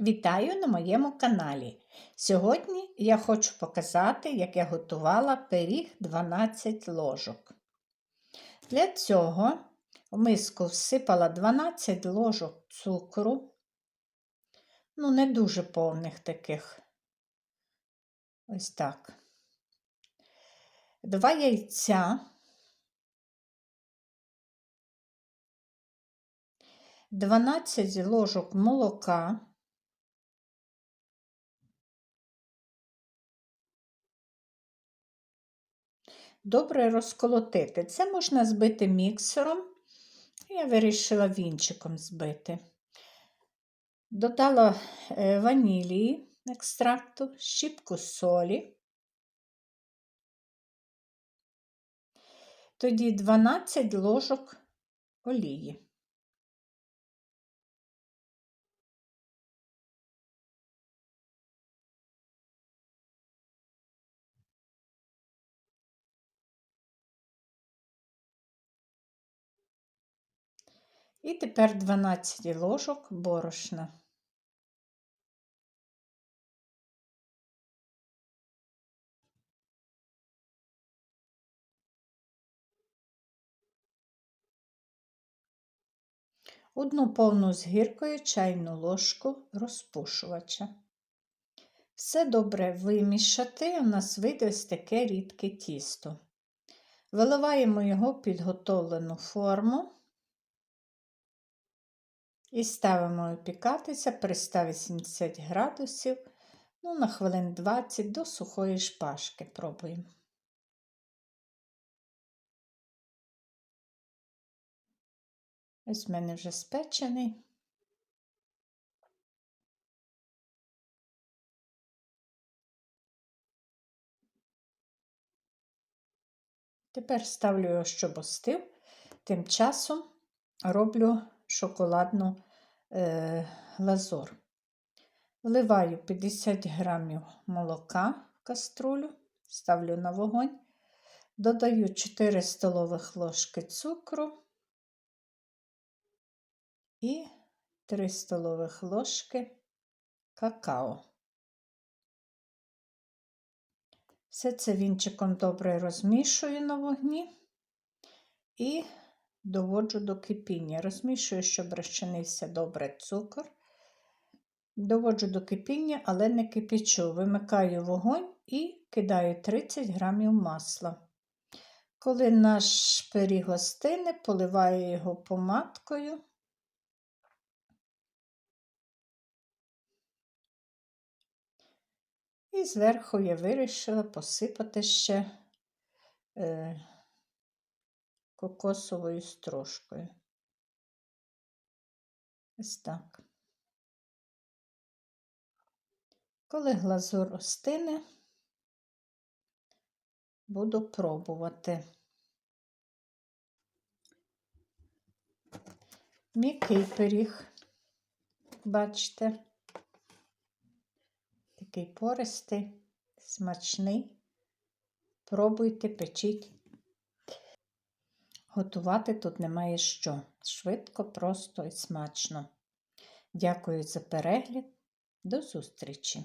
Вітаю на моєму каналі. Сьогодні я хочу показати, як я готувала пиріг 12 ложок. Для цього в миску всипала 12 ложок цукру, ну, не дуже повних таких. Ось так. Два яйця. 12 ложок молока. Добре розколотити. Це можна збити міксером, я вирішила вінчиком збити. Додала е, ванілії екстракту, щіпку солі. Тоді 12 ложок олії. І тепер 12 ложок борошна. Одну повну з гіркою чайну ложку розпушувача. Все добре вимішати, у нас вийде ось таке рідке тісто. Виливаємо його в підготовлену форму. І ставимо опікатися при 180 градусів, ну, на хвилин 20 до сухої шпажки пробуємо. Ось в мене вже спечений. Тепер ставлю його, щоб остив, тим часом роблю шоколадну е, глазур. Вливаю 50 грамів молока в каструлю, ставлю на вогонь, додаю 4 столових ложки цукру і 3 столових ложки какао. Все це вінчиком добре розмішую на вогні і доводжу до кипіння. Розмішую, щоб розчинився добре цукор. Доводжу до кипіння, але не кипячу. Вимикаю вогонь і кидаю 30 грамів масла. Коли наш пиріг остине, поливаю його помадкою. І зверху я вирішила посипати ще е, кокосовою стружкою. Ось так. Коли глазур остине, буду пробувати. М'який пиріг, бачите, такий пористий, смачний. Пробуйте, печіть. Готувати тут немає що. Швидко, просто і смачно. Дякую за перегляд. До зустрічі!